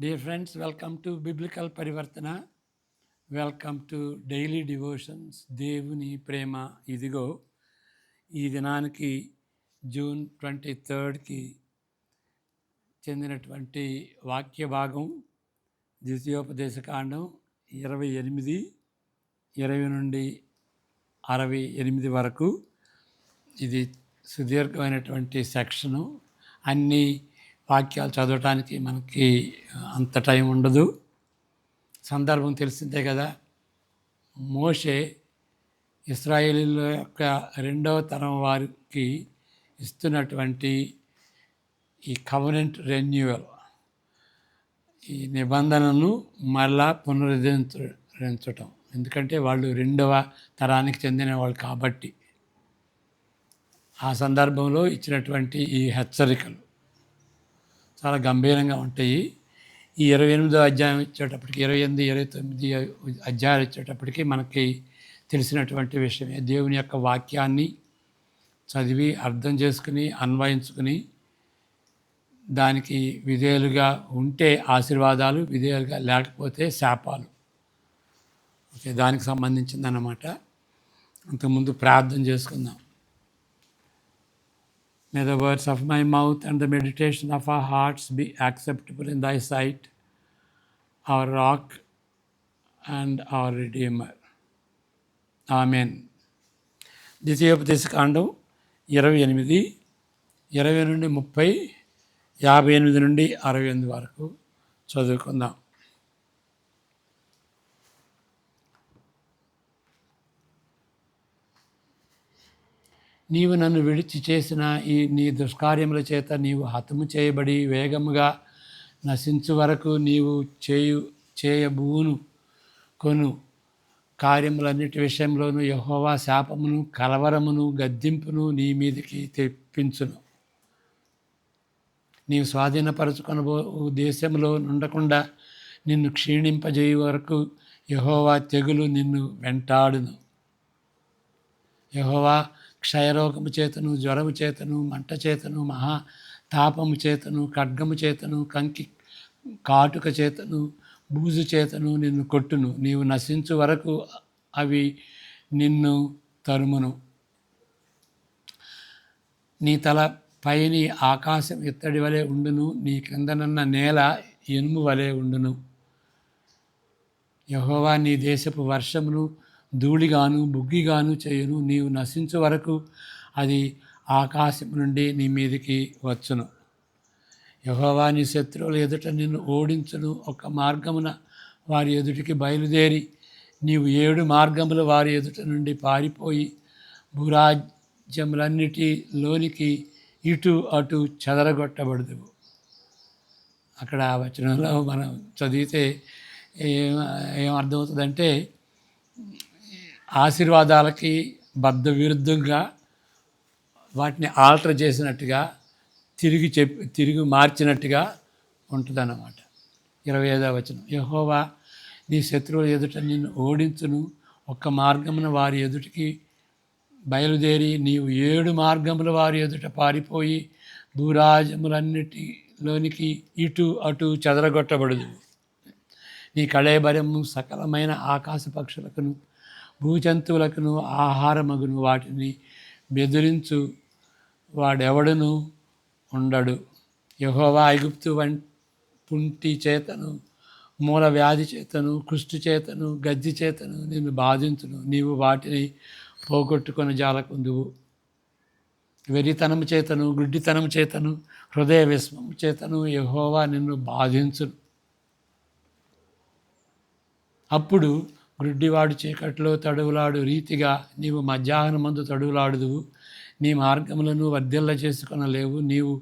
Dear friends welcome to biblical పరివర్తన welcome to daily devotions దేవుని ప్రేమ ఇదిగో ఈ దినానికి జూన్ ట్వంటీ థర్డ్కి చెందినటువంటి వాక్య భాగం ద్వితీయోపదేశకాండం ఇరవై ఎనిమిది ఇరవై నుండి అరవై ఎనిమిది వరకు. ఇది సుదీర్ఘమైనటువంటి సెక్షను. అన్నీ వాక్యాలు చదవటానికి మనకి అంత టైం ఉండదు. సందర్భం తెలిసిందే కదా. మోషే ఇస్రాయేలీల యొక్క రెండవ తరం వారికి ఇస్తున్నటువంటి ఈ కవనెంట్ రెన్యువల్ ఈ నిబంధనను మళ్ళా పునరుద్ధరించటం ఎందుకంటే వాళ్ళు రెండవ తరానికి చెందిన వాళ్ళు కాబట్టి. ఆ సందర్భంలో ఇచ్చినటువంటి ఈ హెచ్చరికలు. చాలా గంభీరంగా ఉంటాయి. ఈ ఇరవై ఎనిమిదో అధ్యాయం ఇచ్చేటప్పటికి ఇరవై ఎనిమిది ఇరవై తొమ్మిది అధ్యాయాలు ఇచ్చేటప్పటికి మనకి తెలిసినటువంటి విషయమే. దేవుని యొక్క వాక్యాన్ని చదివి అర్థం చేసుకుని అన్వయించుకుని దానికి విధేయులుగా ఉంటే ఆశీర్వాదాలు విధేయులుగా లేకపోతే శాపాలు. ఓకే దానికి సంబంధించిందన్నమాట. అంతకుముందు ప్రార్థన చేసుకుందాం. May the words of my mouth and the meditation of our hearts be acceptable in thy sight, our rock and our redeemer. Amen ద్వితీయోపదేశకాండం ఇరవై ఎనిమిది ఇరవై నుండి ముప్పై యాభై ఎనిమిది నుండి అరవై ఎనిమిది వరకు చదువుకుందాం నీవు నన్ను విడిచి చేసిన ఈ నీ దుష్కార్యముల చేత నీవు హతము చేయబడి వేగముగా నశించు వరకు నీవు చేయు చేయబూను. కొను. కార్యములన్నిటి విషయంలోనూ యహోవా శాపమును కలవరమును గద్దింపును నీ మీదకి తెప్పించును. నీవు స్వాధీనపరచుకొనబో దేశంలో ఉండకుండా నిన్ను క్షీణింపజేయ వరకు యహోవా తెగులు నిన్ను వెంటాడును. యహోవా క్షయరోగము చేతను జ్వరము చేతను మంట చేతను మహా తాపము చేతను ఖడ్గము చేతను కంకి కాటుక చేతను బూజు చేతను నిన్ను కొట్టును. నీవు నశించు వరకు అవి నిన్ను తరుమును. నీ తల పైని ఆకాశం ఇత్తడి వలె ఉండును నీ క్రిందనున్న నేల ఎనుము వలె ఉండును. యహోవా నీ దేశపు వర్షమును ధూళిగాను బుగ్గిగాను చేయును. నీవు నశించు వరకు అది ఆకాశం నుండి నీ మీదికి వచ్చును. యహోవా నీ శత్రువుల ఎదుట నిన్ను ఓడించును. ఒక మార్గమున వారి ఎదుటికి బయలుదేరి నీవు ఏడు మార్గములు వారి ఎదుట నుండి పారిపోయి భూరాజ్యములన్నిటిలోనికి ఇటు అటు చెదరగొట్టబడదు అక్కడ ఆ వచనంలో మనం చదివితే ఏం ఏమర్థమవుతుందంటే ఆశీర్వాదాలకి బద్ద విరుద్ధంగా వాటిని ఆల్టర్ చేసినట్టుగా తిరిగి చెప్పి తిరిగి మార్చినట్టుగా ఉంటుందన్నమాట. ఇరవై ఐదవ వచనం. యహోవా నీ శత్రువుల ఎదుట నిన్ను ఓడించును. ఒక్క మార్గమున వారి ఎదుటికి బయలుదేరి నీవు ఏడు మార్గముల వారి ఎదుట పారిపోయి భూరాజములన్నిటిలోనికి ఇటు అటు చెదరగొట్టబడదు నీ కళేబరము సకలమైన ఆకాశ పక్షులకును భూజంతువులకును ఆహారమగును వాటిని బెదిరించు వాడెవడును ఉండడు. యహోవా ఐగుప్తు వంటి పుంటి చేతను మూల వ్యాధి చేతను కుష్టి చేతను గజ్జి చేతను నిన్ను బాధించును. నీవు వాటిని పోగొట్టుకొని జాలకుందువు. వెరితనము చేతను గుడ్డితనము చేతను హృదయ విస్మము చేతను యహోవా నిన్ను బాధించును. అప్పుడు గ్రుడ్డివాడు చీకట్లో తడువులాడు రీతిగా నీవు మధ్యాహ్నం మందు తడువులాడుదువు. నీ మార్గములను వర్ధిల్ల చేసుకొనలేవు. నీవు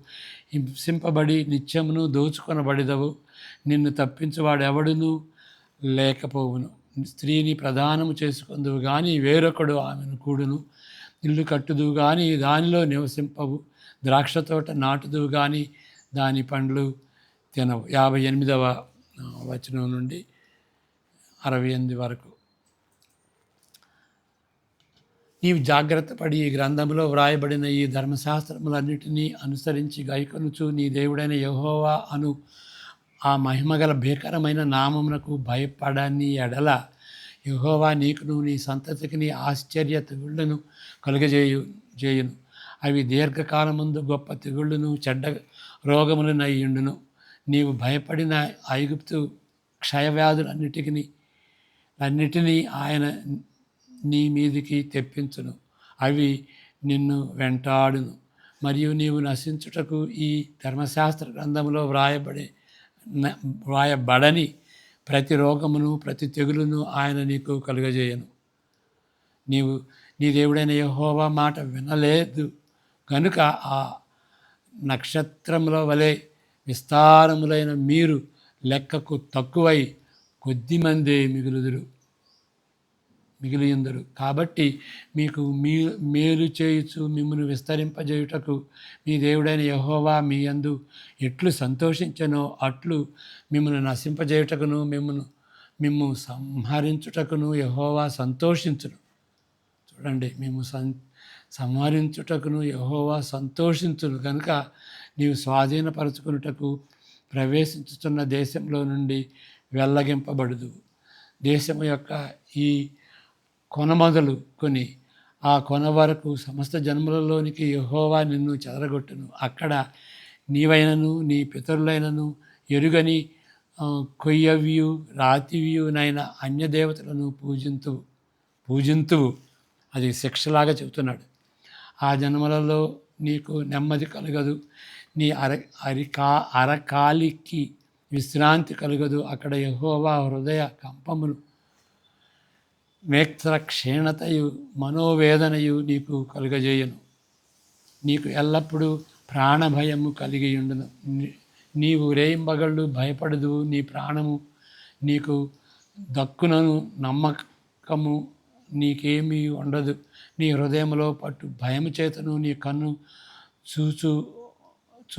హింసింపబడి నిత్యమును దోచుకొనబడిదవు. నిన్ను తప్పించువాడెవడును లేకపోవును. స్త్రీని ప్రధానము చేసుకుందువు కానీ వేరొకడు ఆమెను కూడును. ఇల్లు కట్టుదువు కానీ దానిలో నివసింపవు. ద్రాక్ష తోట నాటుదువు కానీ దాని పండ్లు తినవు. యాభై ఎనిమిదవ వచనం నుండి అరవై ఎనిమిది వరకు. నీవు జాగ్రత్త పడి ఈ గ్రంథంలో వ్రాయబడిన ఈ ధర్మశాస్త్రములన్నిటినీ అనుసరించి గైకొనుచు నీ దేవుడైన యహోవా అను ఆ మహిమగల భీకరమైన నామమునకు భయపడని ఎడల యహోవా నీకును నీ సంతతికి నీ ఆశ్చర్య తెగుళ్ళను కలుగజేయు చేయును. అవి దీర్ఘకాలముందు గొప్ప తెగుళ్ళును చెడ్డ రోగములను అయ్యుండును నీవు భయపడిన ఐగుప్తు క్షయవ్యాధులన్నిటికీ అన్నిటినీ ఆయన నీ మీదికి తెప్పించును. అవి నిన్ను వెంటాడును. మరియు నీవు నశించుటకు ఈ ధర్మశాస్త్ర గ్రంథంలో వ్రాయబడే న- వ్రాయబడని ప్రతి రోగమును ప్రతి తెగులును ఆయన నీకు కలుగజేయను. నీవు నీ దేవుడైన యహోవా మాట వినలేదు. కనుక ఆ నక్షత్రముల వలె విస్తారములైన మీరు లెక్కకు తక్కువై కొద్దిమందే మిగులుదురు మిగిలియుందరు. కాబట్టి మీకు మీ మేలు చేయుచు మిమ్మల్ని విస్తరింపజేయుటకు మీ దేవుడైన యహోవా మీ యందు ఎట్లు సంతోషించనో అట్లు మిమ్మల్ని నశింపజేయుటకును మిమ్మల్ని మిమ్ము సంహరించుటకును యహోవా సంతోషించును. చూడండి మేము సం సంహరించుటకును యహోవా సంతోషించును. కనుక నీవు స్వాధీనపరచుకున్నటకు ప్రవేశించుతున్న దేశంలో నుండి వెళ్ళగింపబడదు దేశము యొక్క ఈ కొన మొదలు కొని ఆ కొన వరకు సమస్త జన్మలలోనికి యహోవా నిన్ను చెదరగొట్టును. అక్కడ నీవైనను నీ పితరులైనను ఎరుగని కొయ్యవ్యు కొయ్యవియు రాతివియునైన అన్యదేవతలను పూజింతు పూజింతువు. అది శిక్షలాగా చెబుతున్నాడు. ఆ జన్మలలో నీకు నెమ్మది కలగదు. నీ అర అరికా అరకాలికి విశ్రాంతి కలుగదు అక్కడ యహోవా హృదయ కంపములు. నేత్ర క్షీణతయు మనోవేదనయు నీకు కలుగజేయను. నీకు ఎల్లప్పుడూ ప్రాణభయము కలిగి ఉండను నీ- నీవు రేయింబగళ్ళు భయపడదు నీ ప్రాణము నీకు దక్కునను నమ్మకము నీకేమీ ఉండదు. నీ హృదయంలో పట్టు భయము చేతను నీ కన్ను చూచు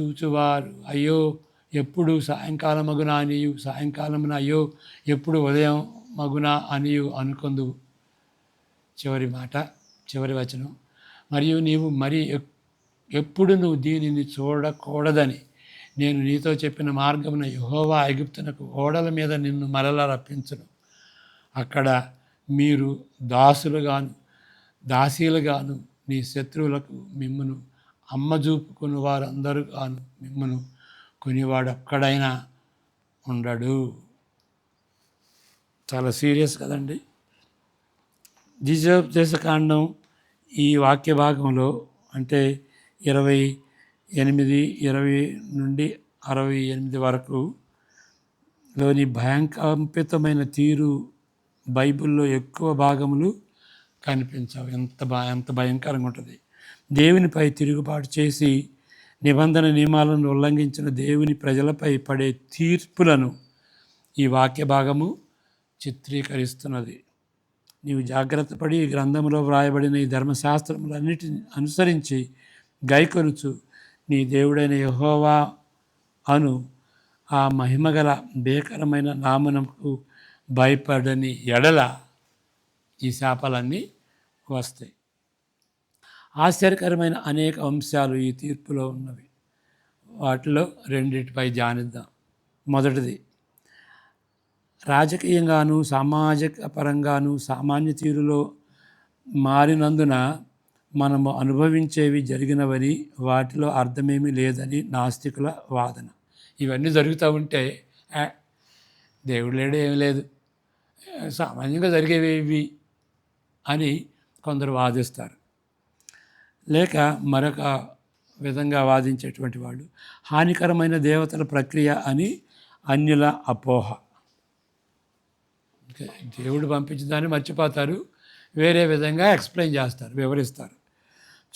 చూచువారు. అయ్యో ఎప్పుడు సాయంకాలం మగున అనియు సాయంకాలమున అయ్యో ఎప్పుడు ఉదయం మగున అనియు అనుకుందువు చివరి మాట చివరి వచనం. మరియు నీవు మరి ఎప్పుడు నువ్వు దీనిని చూడకూడదని నేను నీతో చెప్పిన మార్గమున యహోవా ఐగుప్తునకు ఓడల మీద నిన్ను మరల రప్పించను. అక్కడ మీరు దాసులుగాను దాసీలుగాను నీ శత్రువులకు మిమ్మను అమ్మజూపుకుని వారందరూ గాను మిమ్మను కొనివాడొక్కడైనా ఉండడు. చాలా సీరియస్ కదండి. కాండం ఈ వాక్య భాగంలో అంటే ఇరవై ఎనిమిది ఇరవై నుండి అరవై ఎనిమిది వరకు లోని భయంకంపితమైన తీరు బైబిల్లో ఎక్కువ భాగములు కనిపించవు. ఎంత భయ ఎంత భయంకరంగా ఉంటుంది. దేవునిపై తిరుగుబాటు చేసి నిబంధన నియమాలను ఉల్లంఘించిన దేవుని ప్రజలపై పడే తీర్పులను ఈ వాక్య భాగము చిత్రీకరిస్తున్నది. నీవు జాగ్రత్త పడి ఈ గ్రంథంలో వ్రాయబడిన ఈ ధర్మశాస్త్రములన్నిటిని అనుసరించి గైకొనుచు నీ దేవుడైన యహోవా అను ఆ మహిమగల భీకరమైన నామనకు భయపడని ఎడల ఈ శాపాలన్నీ వస్తాయి. ఆశ్చర్యకరమైన అనేక అంశాలు ఈ తీర్పులో ఉన్నవి. వాటిలో రెండింటిపై ధ్యానిద్దాం మొదటిది రాజకీయంగాను సామాజిక పరంగాను సామాన్య తీరులో మారినందున మనము అనుభవించేవి జరిగినవని వాటిలో అర్థమేమీ లేదని నాస్తికుల వాదన. ఇవన్నీ జరుగుతూ ఉంటే దేవుడు లేడు ఏమి లేదు. సామాన్యంగా జరిగేవి ఇవి అని కొందరు వాదిస్తారు. లేక మరొక విధంగా వాదించేటువంటి వాళ్ళు హానికరమైన దేవతల ప్రక్రియ అని అన్యుల అపోహ. దేవుడు పంపించిన దాన్ని మర్చిపోతారు. వేరే విధంగా ఎక్స్ప్లెయిన్ చేస్తారు వివరిస్తారు.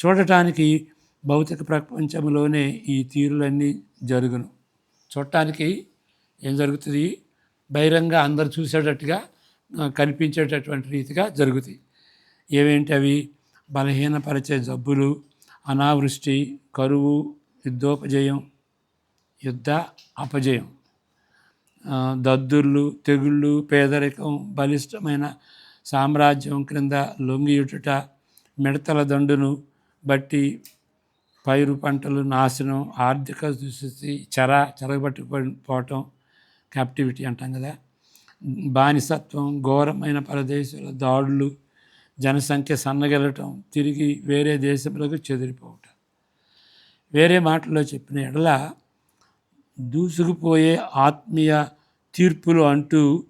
చూడటానికి భౌతిక ప్రపంచంలోనే ఈ తీరులన్నీ జరుగును. చూడటానికి ఏం జరుగుతుంది? బహిరంగ అందరు చూసేటట్టుగా కనిపించేటటువంటి రీతిగా జరుగుతాయి. ఏవేంటి అవి? బలహీనపరిచే జబ్బులు అనావృష్టి కరువు యుద్ధోపజయం యుద్ధ అపజయం. దద్దుర్లు తెగుళ్ళు పేదరికం బలిష్టమైన సామ్రాజ్యం క్రింద లొంగియుట మిడతల దండును బట్టి పైరు పంటలు నాశనం ఆర్థిక దుస్థితి చెర పోవటం క్యాప్టివిటీ అంటాం కదా. బానిసత్వం ఘోరమైన పరదేశాల దాడులు జనసంఖ్య సన్నగలటం తిరిగి వేరే దేశంలోకి చెదిరిపోవటం. వేరే మాటల్లో చెప్పిన ఎడల దూసుకుపోయే ఆత్మీయ తీర్పులు అంటూ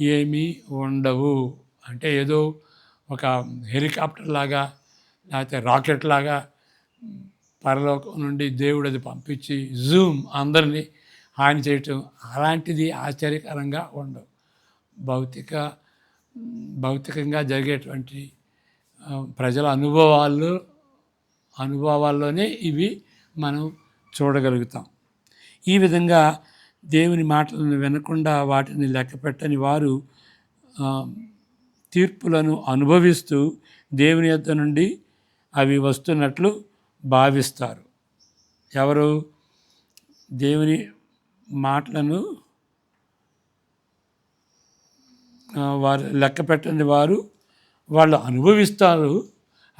ఏమీ ఉండవు. అంటే ఏదో ఒక హెలికాప్టర్ లాగా లేకపోతే రాకెట్ లాగా పరలోకం నుండి దేవుడు అది పంపించి జూమ్ అందరినీ హాని చేయటం అలాంటిది ఆశ్చర్యకరంగా ఉండవు. భౌతిక భౌతికంగా జరిగేటువంటి ప్రజల అనుభవాలు అనుభవాల్లోనే ఇవి మనం చూడగలుగుతాం. ఈ విధంగా దేవుని మాటలను వినకుండా వాటిని లెక్కపెట్టని వారు తీర్పులను అనుభవిస్తూ దేవుని యొద్ద నుండి అవి వస్తున్నట్లు భావిస్తారు. ఎవరు? దేవుని మాటలను ఆ, వారు లెక్క పెట్టని వారు వాళ్ళు అనుభవిస్తారు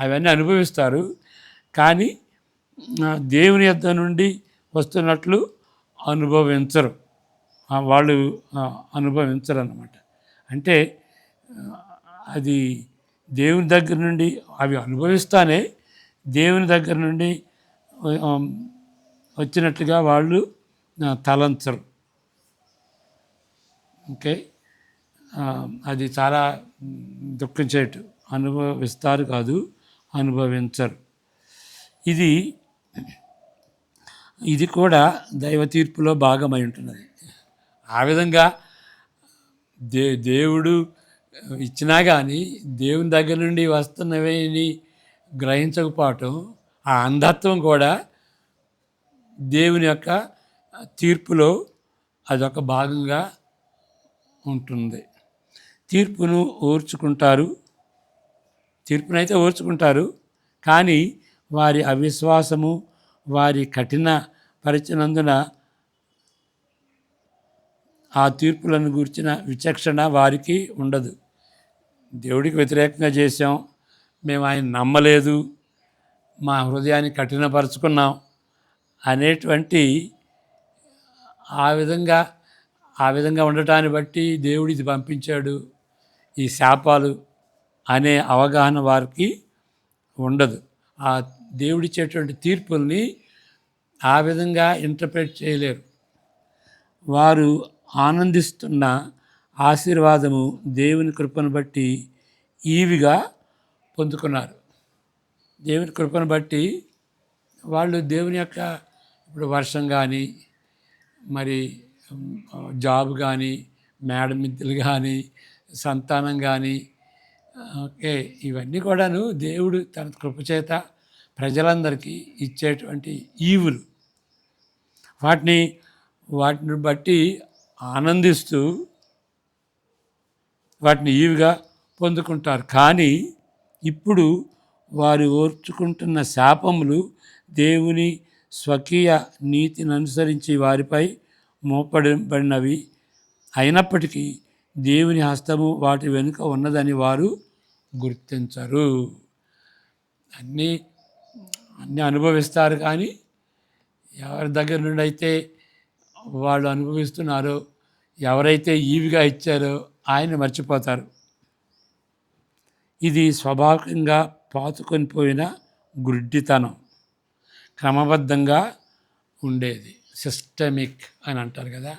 అవన్నీ అనుభవిస్తారు. కానీ దేవుని యొద్ద నుండి వస్తున్నట్లు అనుభవించరు. వాళ్ళు అనుభవించరు అన్నమాట అంటే అది దేవుని దగ్గర నుండి అవి అనుభవిస్తానే దేవుని దగ్గర నుండి వచ్చినట్లుగా వాళ్ళు తలంచరు. ఓకే? అది చాలా దుఃఖించేటు అనుభవిస్తారు కాదు అనుభవించరు. ఇది ఇది కూడా దైవ తీర్పులో భాగమై ఉంటున్నది. ఆ విధంగా దే దేవుడు ఇచ్చినా కానీ దేవుని దగ్గర నుండి వస్తున్నవేని గ్రహించకపోవటం ఆ అంధత్వం కూడా దేవుని యొక్క తీర్పులో అదొక భాగంగా ఉంటుంది. తీర్పును ఓర్చుకుంటారు. తీర్పునైతే ఓర్చుకుంటారు. కానీ వారి అవిశ్వాసము వారి కఠిన పరిచినందున ఆ తీర్పులను గురించిన విచక్షణ వారికి ఉండదు. దేవుడికి వ్యతిరేకంగా చేశాం. మేము ఆయన నమ్మలేదు. మా హృదయాన్ని కఠినపరుచుకున్నాం అనేటువంటి ఆ విధంగా ఆ విధంగా ఉండటాన్ని బట్టి దేవుడు ఇది పంపించాడు. ఈ శాపాలు అనే అవగాహన వారికి ఉండదు. ఆ దేవుడిచ్చేటువంటి తీర్పుల్ని ఆ విధంగా ఇంటర్ప్రెట్ చేయలేరు. వారు ఆనందిస్తున్న ఆశీర్వాదము దేవుని కృపను బట్టి ఈవిగా పొందుకున్నారు. దేవుని కృపను బట్టి వాళ్ళు దేవుని యొక్క ఇప్పుడు వర్షం కానీ మరి జాబ్ కానీ మేడం మిద్దెలు కానీ సంతానం కానీ ఓకే ఇవన్నీ కూడాను దేవుడు తన కృపచేత ప్రజలందరికీ ఇచ్చేటువంటి ఈవులు. వాటిని వాటిని బట్టి ఆనందిస్తూ వాటిని ఈవిగా పొందుకుంటారు. కానీ ఇప్పుడు వారు ఓర్చుకుంటున్న శాపములు దేవుని స్వకీయ నీతిని అనుసరించి వారిపై మోపడబడినవి అయినప్పటికీ దేవుని హస్తము వాటి వెనుక ఉన్నదని వారు గుర్తించరు. అన్నీ అన్నీ అనుభవిస్తారు కానీ ఎవరి దగ్గర నుండి అయితే వాళ్ళు అనుభవిస్తున్నారో ఎవరైతే ఈవిగా ఇచ్చారో ఆయన మర్చిపోతారు. ఇది స్వాభావికంగా పాతుకొని పోయిన గుడ్డితనం క్రమబద్ధంగా ఉండేది. సిస్టమిక్ అని అంటారు కదా.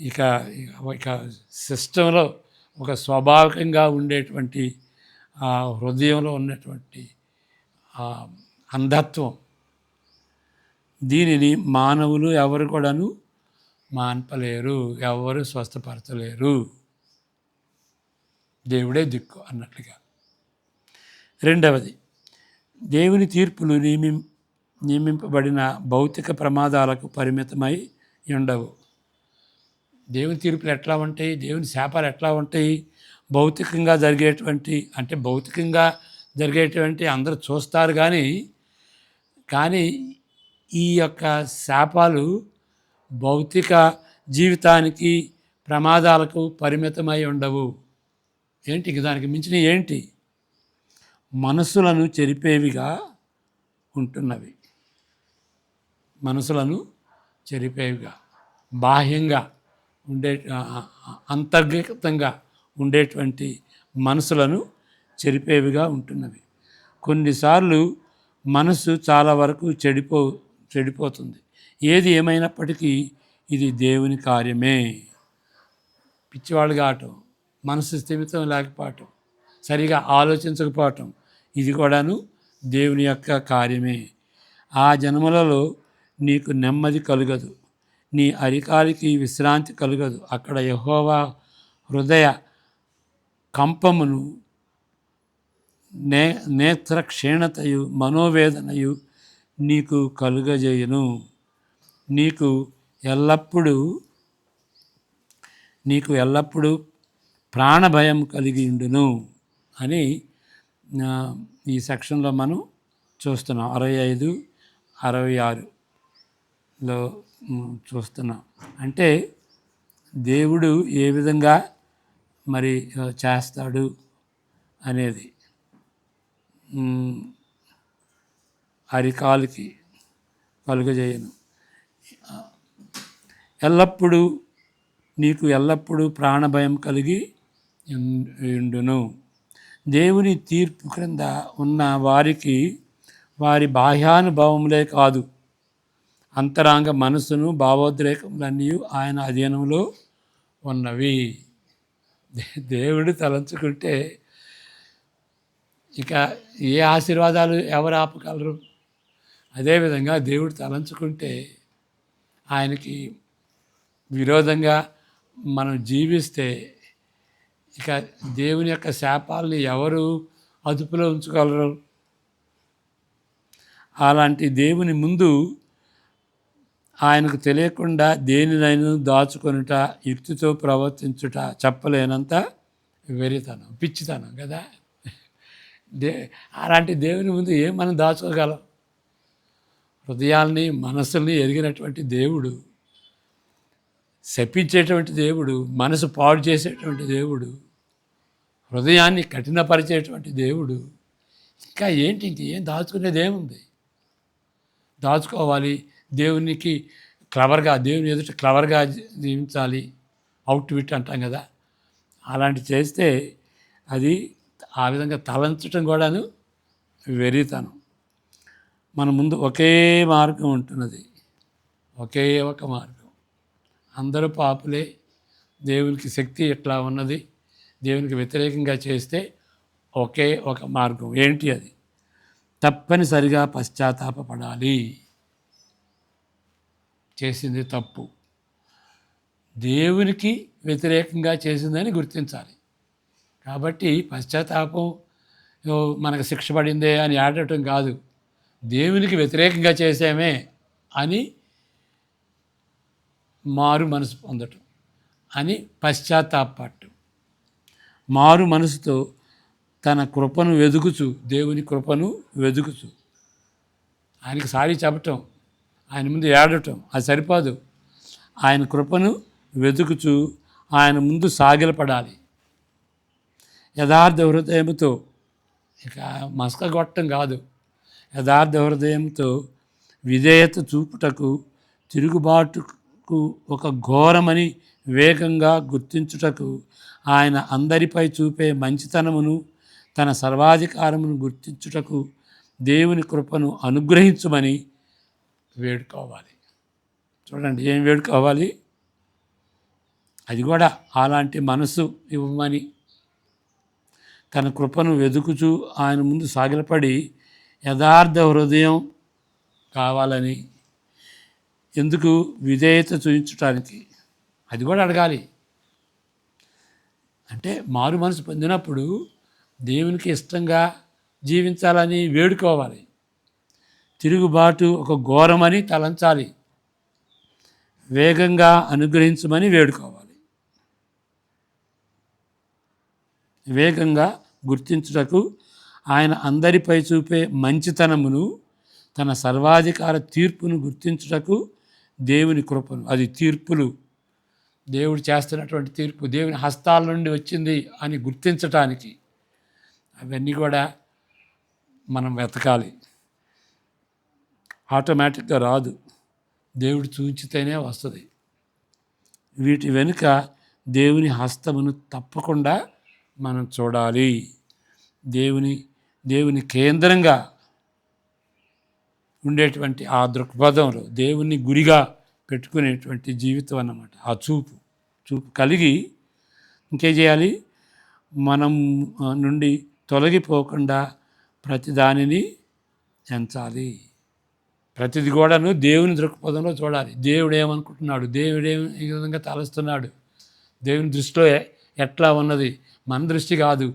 ఇక ఇక సిస్టంలో ఒక స్వాభావికంగా ఉండేటువంటి ఆ హృదయంలో ఉన్నటువంటి అంధత్వం దీనిని మానవులు ఎవరు కూడాను మాన్పలేరు ఎవరు స్వస్థపరచలేరు. దేవుడే దిక్కు అన్నట్లుగా. రెండవది దేవుని తీర్పులు నియమి నియమింపబడిన భౌతిక ప్రమాదాలకు పరిమితమై ఉండవు. దేవుని తీర్పులు ఎట్లా ఉంటాయి? దేవుని శాపాలు ఎట్లా ఉంటాయి? భౌతికంగా జరిగేటువంటి అంటే భౌతికంగా జరిగేటువంటి అందరూ చూస్తారు కానీ కానీ ఈ యొక్క శాపాలు భౌతిక జీవితానికి ప్రమాదాలకు పరిమితమై ఉండవు. ఏంటి దానికి మించిన ఏంటి? మనసులను చెరిపేవిగా ఉంటున్నవి. మనసులను చెరిపేవిగా బాహ్యంగా ఉండే అంతర్గతంగా ఉండేటువంటి మనసులను చెరిపేవిగా ఉంటున్నవి. కొన్నిసార్లు మనసు చాలా వరకు చెడిపో చెడిపోతుంది. ఏది ఏమైనప్పటికీ ఇది దేవుని కార్యమే. పిచ్చివాళ్ళు కావటం మనసు స్థిమితం లేకపోవటం సరిగా ఆలోచించకపోవటం ఇది కూడాను దేవుని యొక్క కార్యమే. ఆ జన్మలలో నీకు నెమ్మది కలుగదు. నీ అరికాలికి విశ్రాంతి కలుగదు. అక్కడ యహోవా హృదయ కంపమును నే నేత్ర క్షీణతయు మనోవేదనయు నీకు కలుగజేయును. నీకు ఎల్లప్పుడూ నీకు ఎల్లప్పుడూ ప్రాణభయం కలిగి ఉండును అని ఈ సెక్షన్లో మనం చూస్తున్నాం. అరవై ఐదు అరవై ఆరులో చూస్తున్నాం. అంటే దేవుడు ఏ విధంగా మరి చేస్తాడు అనేది ఉమ్, అరికాలుకి కలుగజేయను. ఎల్లప్పుడూ నీకు ఎల్లప్పుడూ ప్రాణభయం కలిగి ఉండును. దేవుని తీర్పు క్రింద ఉన్న వారికి వారి బాహ్యానుభవములే కాదు. అంతరాంగ మనసును భావోద్రేకములన్నీ ఆయన అధీనంలో ఉన్నవి. దేవుడు తలంచుకుంటే ఇక ఏ ఆశీర్వాదాలు ఎవరు ఆపగలరు? అదేవిధంగా దేవుడు తలంచుకుంటే ఆయనకి విరోధంగా మనం జీవిస్తే ఇక దేవుని యొక్క శాపాలని ఎవరు అదుపులో ఉంచగలరు? అలాంటి దేవుని ముందు ఆయనకు తెలియకుండా దేనినైనా దాచుకొనుట యుక్తితో ప్రవర్తించుట చెప్పలేనంత వెరితనం పిచ్చితనం కదా? దే అలాంటి దేవుని ముందు ఏం మనం దాచుకోగలం? హృదయాల్ని మనసుల్ని ఎరిగినటువంటి దేవుడు శపించేటువంటి దేవుడు మనసు పాడు చేసేటువంటి దేవుడు హృదయాన్ని కఠినపరిచేటువంటి దేవుడు ఇంకా ఏంటి ఇంకేం దాచుకునేది ఏముంది? దాచుకోవాలి దేవునికి క్లవర్గా దేవుని ఎదుట క్లవర్గా జీవించాలి. అవుట్ విట్ అంటాం కదా. అలాంటి చేస్తే అది ఆ విధంగా తలంచడం కూడాను వెరీతనం మన ముందు ఒకే మార్గం ఉంటున్నది. ఒకే ఒక మార్గం. అందరూ పాపులే. దేవునికి శక్తి ఎట్లా ఉన్నది? దేవునికి వ్యతిరేకంగా చేస్తే ఒకే ఒక మార్గం. ఏంటి అది? తప్పనిసరిగా పశ్చాత్తాపడాలి చేసింది తప్పు. దేవునికి వ్యతిరేకంగా చేసిందని గుర్తించాలి. కాబట్టి పశ్చాత్తాపం మనకు శిక్ష పడిందే అని ఆడటం కాదు. దేవునికి వ్యతిరేకంగా చేసామే అని మారు మనసు పొందటం అని పశ్చాత్తాపడటం మారు మనసుతో తన కృపను వెదుకుచు దేవుని కృపను వెదుకుచు. ఆయనకి సారీ చెప్పటం. ఆయన ముందు ఏడటం అది సరిపోదు. ఆయన కృపను వెతుకుచూ ఆయన ముందు సాగిలపడాలి. యథార్థ హృదయంతో ఇక మసక కొట్టడం కాదు. యథార్థ హృదయంతో విధేయత చూపుటకు తిరుగుబాటుకు ఒక ఘోరమని వేగంగా గుర్తించుటకు ఆయన అందరిపై చూపే మంచితనమును తన సర్వాధికారమును గుర్తించుటకు దేవుని కృపను అనుగ్రహించమని వేడుకోవాలి. చూడండి ఏం వేడుకోవాలి? అది కూడా అలాంటి మనసు ఇవ్వమని. తన కృపను వెతుకుచూ ఆయన ముందు సాగిలపడి యథార్థ హృదయం కావాలని. ఎందుకు? విధేయత చూపించటానికి అది కూడా అడగాలి. అంటే మారు మనసు పొందినప్పుడు దేవునికి ఇష్టంగా జీవించాలని వేడుకోవాలి. తిరుగుబాటు ఒక ఘోరమని తలంచాలి. వేగంగా అనుగ్రహించమని వేడుకోవాలి. వేగంగా గుర్తించుటకు ఆయన అందరిపై చూపే మంచితనమును తన సర్వాధికార తీర్పును గుర్తించుటకు దేవుని కృపను అది తీర్పులు. దేవుడు చేస్తున్నటువంటి తీర్పు దేవుని హస్తాల నుండి వచ్చింది అని గుర్తించటానికి అవన్నీ కూడా మనం వెతకాలి. ఆటోమేటిక్గా రాదు. దేవుడు చూచితేనే వస్తుంది. వీటి వెనుక దేవుని హస్తమును తప్పకుండా మనం చూడాలి. దేవుని దేవుని కేంద్రంగా ఉండేటువంటి ఆ దృక్పథంలో దేవుని గురిగా పెట్టుకునేటువంటి జీవితం అన్నమాట. ఆ చూపు చూపు కలిగి ఇంకేం చేయాలి? మనం నుండి తొలగిపోకుండా ప్రతిదానిని ఎంచాలి. ప్రతిది కూడాను దేవుని దృక్పథంలో చూడాలి. దేవుడు ఏమనుకుంటున్నాడు దేవుడు ఏ ఈ విధంగా తలస్తున్నాడు. దేవుని దృష్టిలో ఎట్లా ఉన్నది? మన దృష్టి కాదు.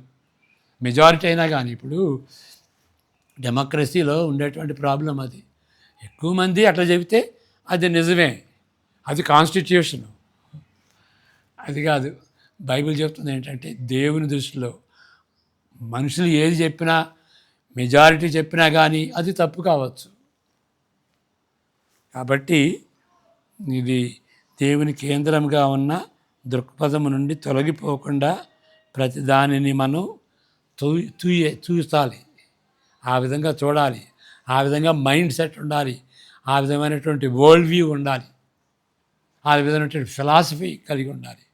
మెజారిటీ అయినా కానీ ఇప్పుడు డెమోక్రసీలో ఉండేటువంటి ప్రాబ్లం అది. ఎక్కువ మంది అట్లా చెబితే అది నిజమే. అది కాన్స్టిట్యూషన్. అది కాదు. బైబిల్ చెప్తుంది ఏంటంటే దేవుని దృష్టిలో మనుషులు ఏది చెప్పినా మెజారిటీ చెప్పినా కానీ అది తప్పు కావచ్చు. కాబట్టి ఇది దేవుని కేంద్రంగా ఉన్న దృక్పథం నుండి తొలగిపోకుండా ప్రతి దానిని మనం తూ తూయే చూస్తాలి ఆ విధంగా చూడాలి. ఆ విధంగా మైండ్ సెట్ ఉండాలి. ఆ విధమైనటువంటి వరల్డ్ వ్యూ ఉండాలి. ఆ విధమైనటువంటి ఫిలాసఫీ కలిగి ఉండాలి.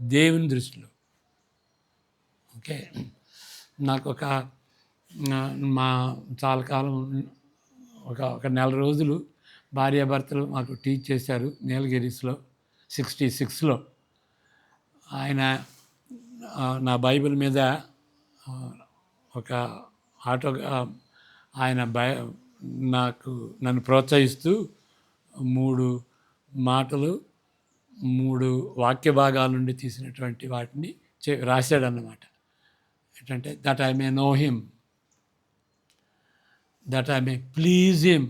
దేవుని దృష్టిలో. ఓకే. నాకు ఒక మా చాలా కాలం ఒక ఒక నెల రోజులు భార్యాభర్తలు మాకు టీచ్ చేశారు నీలగిరీస్లో సిక్స్టీ సిక్స్లో. ఆయన నా బైబిల్ మీద ఒక ఆటో ఆయన బై నాకు నన్ను ప్రోత్సహిస్తూ మూడు మాటలు మూడు వాక్య భాగాల నుండి తీసినటువంటి వాటిని చే రాశాడన్నమాట. ఏంటంటే that I may know him that I may please him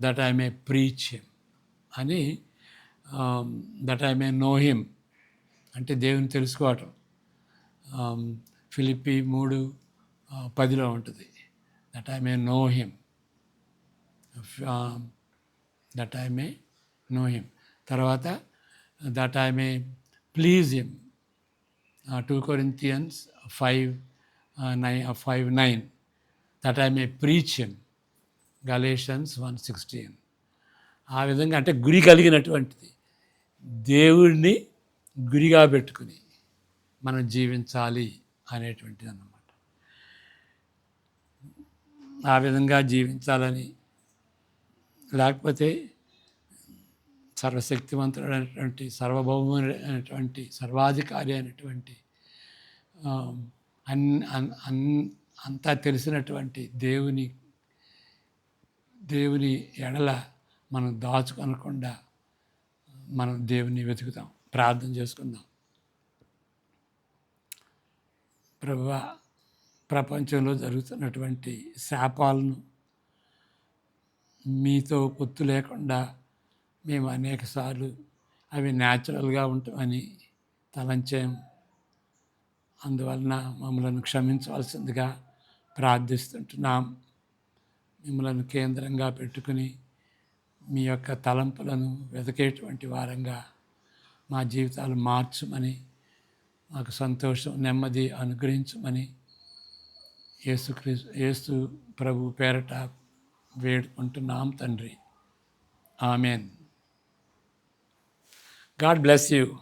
that I may preach him అని that I may know him అంటే దేవుని తెలుసుకోవటం. ఫిలిపి మూడు పదిలో ఉంటుంది. That I may know him that I may know him తర్వాత that I may please him two Corinthians five nine five nine that I may preach him Galatians one sixteen ఆ విధంగా అంటే గురి కలిగినటువంటిది. దేవుడిని గురిగా పెట్టుకుని మనం జీవించాలి అనేటువంటిది అన్నమాట. ఆ విధంగా జీవించాలని లేకపోతే సర్వశక్తివంతుడైనటువంటి సర్వభౌమైనటువంటి సర్వాధికారి అయినటువంటి అన్ అన్- అన్- అంతా తెలిసినటువంటి దేవుని దేవుని ఎడల మనం దాచుకొనకుండా మనం దేవుని వెతుకుతాం. ప్రార్థన చేసుకుందాం. ప్రభు ప్రపంచంలో జరుగుతున్నటువంటి శాపాలను మీతో పొత్తు లేకుండా మేము అనేకసార్లు అవి న్యాచురల్గా ఉంటామని తలంచాం. అందువలన మమ్మల్ని క్షమించవలసిందిగా ప్రార్థిస్తుంటున్నాం. మిమ్మలను కేంద్రంగా పెట్టుకుని మీ యొక్క తలంపులను వెతికేటువంటి వారంగా మా జీవితాలు మార్చమని మాకు సంతోషం నెమ్మది అనుగ్రహించమని యేసుక్రీస్తు యేసు ప్రభు పేరట వేడుకుంటున్నాం తండ్రి. ఆమెన్. God bless you.